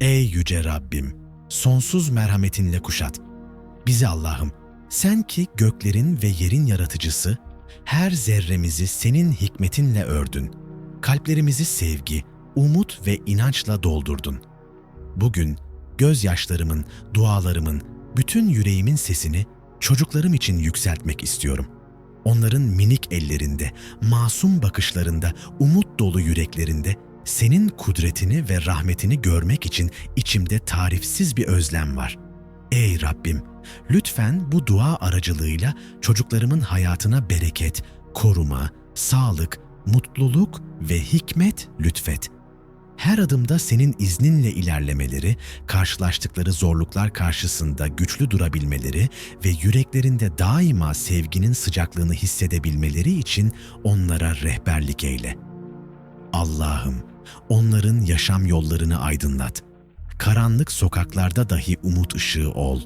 Ey yüce Rabbim, sonsuz merhametinle kuşat. Bizi Allah'ım, sen ki göklerin ve yerin yaratıcısı, her zerremizi senin hikmetinle ördün. Kalplerimizi sevgi, umut ve inançla doldurdun. Bugün gözyaşlarımın, dualarımın, bütün yüreğimin sesini çocuklarım için yükseltmek istiyorum. Onların minik ellerinde, masum bakışlarında, umut dolu yüreklerinde senin kudretini ve rahmetini görmek için içimde tarifsiz bir özlem var. Ey Rabbim, lütfen bu dua aracılığıyla çocuklarımın hayatına bereket, koruma, sağlık, mutluluk ve hikmet lütfet. Her adımda senin izninle ilerlemeleri, karşılaştıkları zorluklar karşısında güçlü durabilmeleri ve yüreklerinde daima sevginin sıcaklığını hissedebilmeleri için onlara rehberlik eyle. Allah'ım, onların yaşam yollarını aydınlat. Karanlık sokaklarda dahi umut ışığı ol.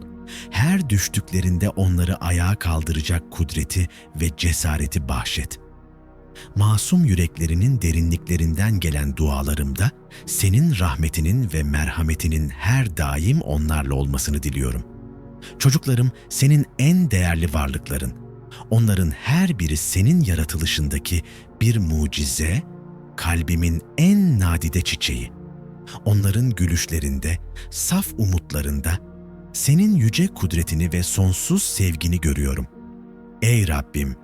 Her düştüklerinde onları ayağa kaldıracak kudreti ve cesareti bahşet. Masum yüreklerinin derinliklerinden gelen dualarımda senin rahmetinin ve merhametinin her daim onlarla olmasını diliyorum. Çocuklarım senin en değerli varlıkların. Onların her biri senin yaratılışındaki bir mucize, kalbimin en nadide çiçeği. Onların gülüşlerinde, saf umutlarında senin yüce kudretini ve sonsuz sevgini görüyorum. Ey Rabbim,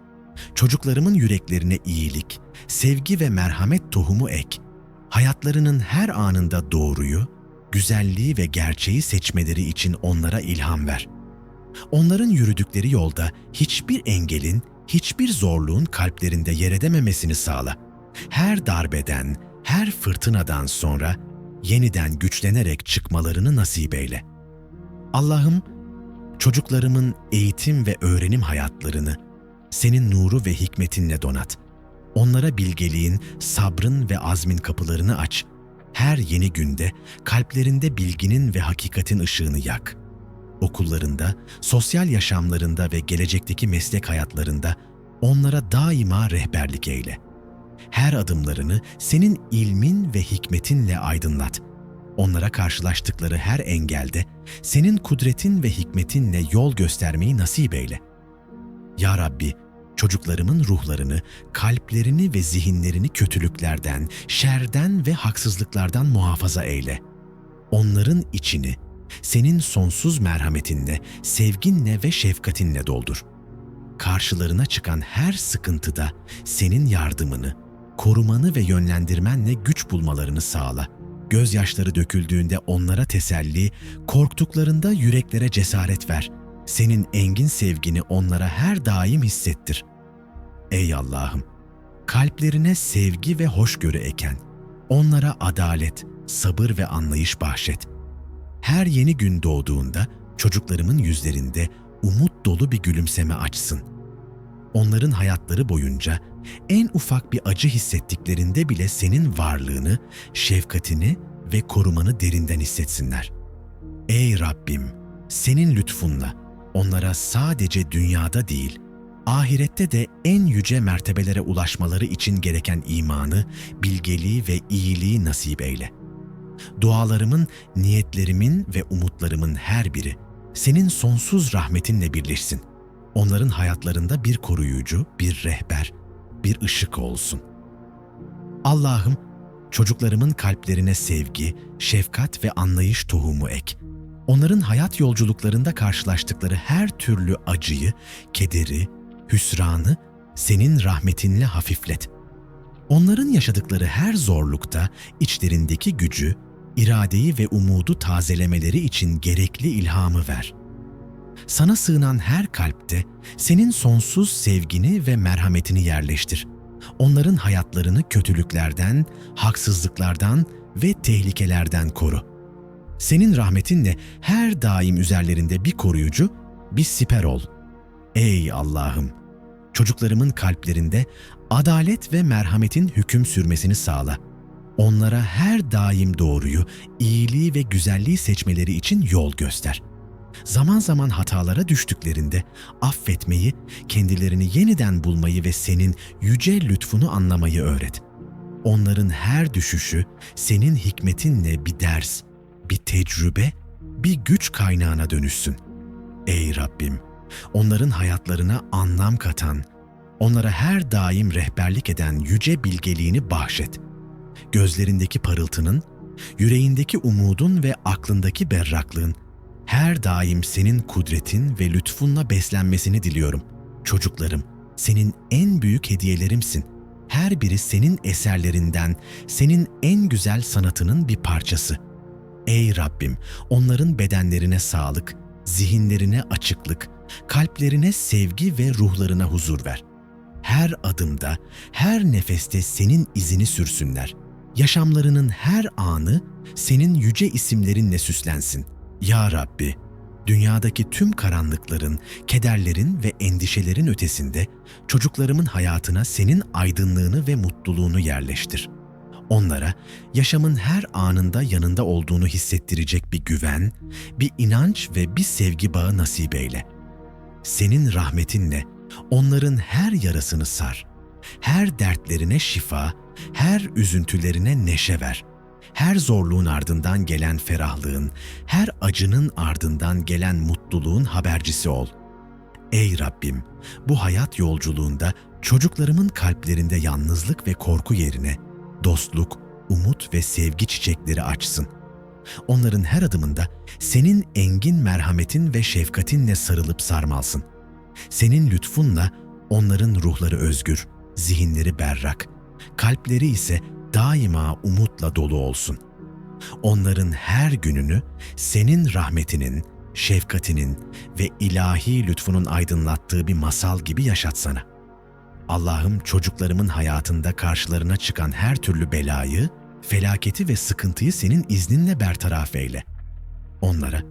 çocuklarımın yüreklerine iyilik, sevgi ve merhamet tohumu ek. Hayatlarının her anında doğruyu, güzelliği ve gerçeği seçmeleri için onlara ilham ver. Onların yürüdükleri yolda hiçbir engelin, hiçbir zorluğun kalplerinde yer edememesini sağla. Her darbeden, her fırtınadan sonra yeniden güçlenerek çıkmalarını nasip eyle. Allah'ım, çocuklarımın eğitim ve öğrenim hayatlarını senin nuru ve hikmetinle donat. Onlara bilgeliğin, sabrın ve azmin kapılarını aç. Her yeni günde kalplerinde bilginin ve hakikatin ışığını yak. Okullarında, sosyal yaşamlarında ve gelecekteki meslek hayatlarında onlara daima rehberlik eyle. Her adımlarını senin ilmin ve hikmetinle aydınlat. Onlara karşılaştıkları her engelde senin kudretin ve hikmetinle yol göstermeyi nasip eyle. Ya Rabbi, çocuklarımın ruhlarını, kalplerini ve zihinlerini kötülüklerden, şerden ve haksızlıklardan muhafaza eyle. Onların içini senin sonsuz merhametinle, sevginle ve şefkatinle doldur. Karşılarına çıkan her sıkıntıda senin yardımını, korumanı ve yönlendirmenle güç bulmalarını sağla. Gözyaşları döküldüğünde onlara teselli, korktuklarında yüreklere cesaret ver. Senin engin sevgini onlara her daim hissettir. Ey Allah'ım! Kalplerine sevgi ve hoşgörü eken, onlara adalet, sabır ve anlayış bahşet. Her yeni gün doğduğunda çocuklarımın yüzlerinde umut dolu bir gülümseme açsın. Onların hayatları boyunca en ufak bir acı hissettiklerinde bile senin varlığını, şefkatini ve korumanı derinden hissetsinler. Ey Rabbim, senin lütfunla onlara sadece dünyada değil, ahirette de en yüce mertebelere ulaşmaları için gereken imanı, bilgeliği ve iyiliği nasip eyle. Dualarımın, niyetlerimin ve umutlarımın her biri senin sonsuz rahmetinle birleşsin. Onların hayatlarında bir koruyucu, bir rehber, bir ışık olsun. Allah'ım, çocuklarımın kalplerine sevgi, şefkat ve anlayış tohumu ek. Onların hayat yolculuklarında karşılaştıkları her türlü acıyı, kederi, hüsranı senin rahmetinle hafiflet. Onların yaşadıkları her zorlukta içlerindeki gücü, iradeyi ve umudu tazelemeleri için gerekli ilhamı ver. Sana sığınan her kalpte senin sonsuz sevgini ve merhametini yerleştir. Onların hayatlarını kötülüklerden, haksızlıklardan ve tehlikelerden koru. Senin rahmetinle her daim üzerlerinde bir koruyucu, bir siper ol. Ey Allah'ım! Çocuklarımın kalplerinde adalet ve merhametin hüküm sürmesini sağla. Onlara her daim doğruyu, iyiliği ve güzelliği seçmeleri için yol göster. Zaman zaman hatalara düştüklerinde affetmeyi, kendilerini yeniden bulmayı ve senin yüce lütfunu anlamayı öğret. Onların her düşüşü senin hikmetinle bir ders, bir tecrübe, bir güç kaynağına dönüşsün. Ey Rabbim, onların hayatlarına anlam katan, onlara her daim rehberlik eden yüce bilgeliğini bahşet. Gözlerindeki parıltının, yüreğindeki umudun ve aklındaki berraklığın her daim senin kudretin ve lütfunla beslenmesini diliyorum. Çocuklarım, senin en büyük hediyelerimsin. Her biri senin eserlerinden, senin en güzel sanatının bir parçası. Ey Rabbim, onların bedenlerine sağlık, zihinlerine açıklık, kalplerine sevgi ve ruhlarına huzur ver. Her adımda, her nefeste senin izini sürsünler. Yaşamlarının her anı senin yüce isimlerinle süslensin. Ya Rabbi, dünyadaki tüm karanlıkların, kederlerin ve endişelerin ötesinde çocuklarımın hayatına senin aydınlığını ve mutluluğunu yerleştir. Onlara yaşamın her anında yanında olduğunu hissettirecek bir güven, bir inanç ve bir sevgi bağı nasip eyle. Senin rahmetinle onların her yarasını sar. Her dertlerine şifa, her üzüntülerine neşe ver. Her zorluğun ardından gelen ferahlığın, her acının ardından gelen mutluluğun habercisi ol. Ey Rabbim, bu hayat yolculuğunda çocuklarımın kalplerinde yalnızlık ve korku yerine dostluk, umut ve sevgi çiçekleri açsın. Onların her adımında senin engin merhametin ve şefkatinle sarılıp sarmalsın. Senin lütfunla onların ruhları özgür, zihinleri berrak, kalpleri ise daima umutla dolu olsun. Onların her gününü senin rahmetinin, şefkatinin ve ilahi lütfunun aydınlattığı bir masal gibi yaşatsana. Allah'ım çocuklarımın hayatında karşılarına çıkan her türlü belayı, felaketi ve sıkıntıyı senin izninle bertaraf eyle. Onlara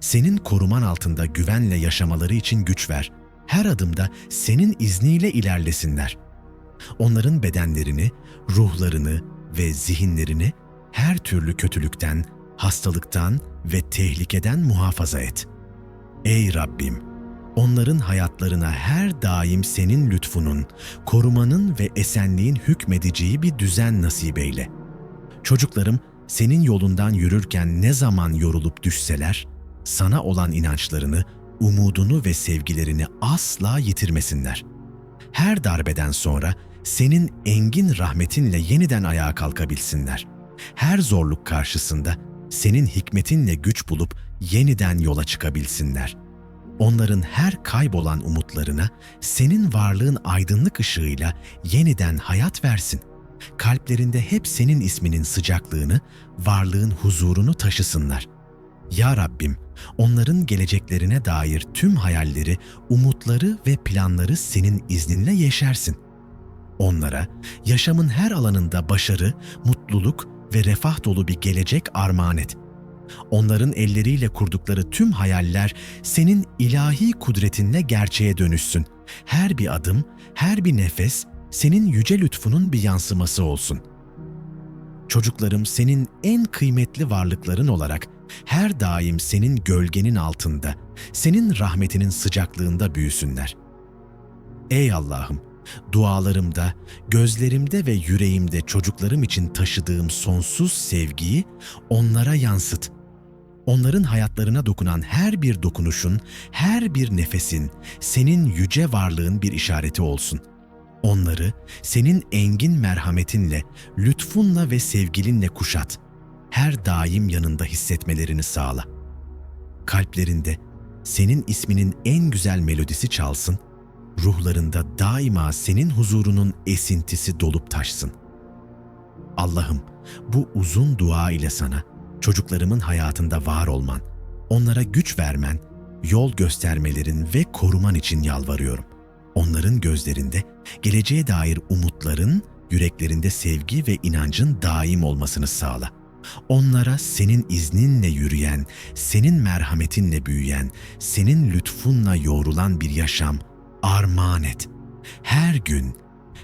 senin koruman altında güvenle yaşamaları için güç ver. Her adımda senin izniyle ilerlesinler. Onların bedenlerini, ruhlarını ve zihinlerini her türlü kötülükten, hastalıktan ve tehlikeden muhafaza et. Ey Rabbim! Onların hayatlarına her daim senin lütfunun, korumanın ve esenliğin hükmedeceği bir düzen nasip eyle. Çocuklarım senin yolundan yürürken ne zaman yorulup düşseler, sana olan inançlarını, umudunu ve sevgilerini asla yitirmesinler. Her darbeden sonra senin engin rahmetinle yeniden ayağa kalkabilsinler. Her zorluk karşısında senin hikmetinle güç bulup yeniden yola çıkabilsinler. Onların her kaybolan umutlarına senin varlığın aydınlık ışığıyla yeniden hayat versin. Kalplerinde hep senin isminin sıcaklığını, varlığın huzurunu taşısınlar. Ya Rabbim, onların geleceklerine dair tüm hayalleri, umutları ve planları senin izninle yeşersin. Onlara yaşamın her alanında başarı, mutluluk ve refah dolu bir gelecek armağan et. Onların elleriyle kurdukları tüm hayaller senin ilahi kudretinle gerçeğe dönüşsün. Her bir adım, her bir nefes senin yüce lütfunun bir yansıması olsun. Çocuklarım senin en kıymetli varlıkların olarak her daim senin gölgenin altında, senin rahmetinin sıcaklığında büyüsünler. Ey Allah'ım, dualarımda, gözlerimde ve yüreğimde çocuklarım için taşıdığım sonsuz sevgiyi onlara yansıt. Onların hayatlarına dokunan her bir dokunuşun, her bir nefesin senin yüce varlığın bir işareti olsun. Onları senin engin merhametinle, lütfunla ve sevgilinle kuşat. Her daim yanında hissetmelerini sağla. Kalplerinde senin isminin en güzel melodisi çalsın ruhlarında daima senin huzurunun esintisi dolup taşsın. Allah'ım bu uzun dua ile sana çocuklarımın hayatında var olman, onlara güç vermen, yol göstermelerin ve koruman için yalvarıyorum. Onların gözlerinde geleceğe dair umutların, yüreklerinde sevgi ve inancın daim olmasını sağla. Onlara senin izninle yürüyen, senin merhametinle büyüyen, senin lütfunla yoğrulan bir yaşam, armağan et. Her gün,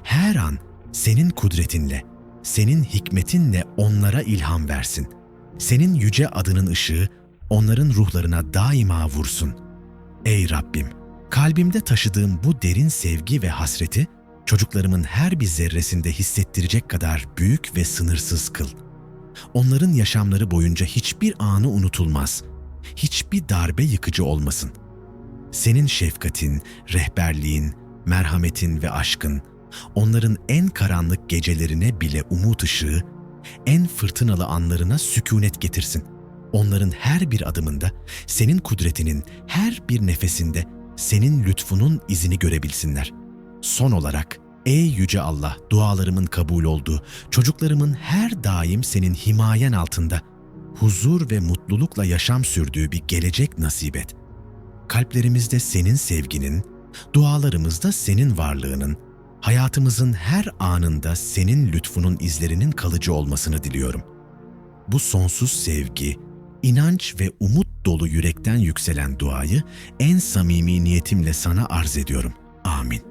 her an senin kudretinle, senin hikmetinle onlara ilham versin. Senin yüce adının ışığı onların ruhlarına daima vursun. Ey Rabbim, kalbimde taşıdığım bu derin sevgi ve hasreti çocuklarımın her bir zerresinde hissettirecek kadar büyük ve sınırsız kıl. Onların yaşamları boyunca hiçbir anı unutulmaz. Hiçbir darbe yıkıcı olmasın. Senin şefkatin, rehberliğin, merhametin ve aşkın onların en karanlık gecelerine bile umut ışığı, en fırtınalı anlarına sükunet getirsin. Onların her bir adımında senin kudretinin her bir nefesinde senin lütfunun izini görebilsinler. Son olarak ey yüce Allah dualarımın kabul olduğu, çocuklarımın her daim senin himayen altında huzur ve mutlulukla yaşam sürdüğü bir gelecek nasip et. Kalplerimizde senin sevginin, dualarımızda senin varlığının, hayatımızın her anında senin lütfunun izlerinin kalıcı olmasını diliyorum. Bu sonsuz sevgi, inanç ve umut dolu yürekten yükselen duayı en samimi niyetimle sana arz ediyorum. Amin.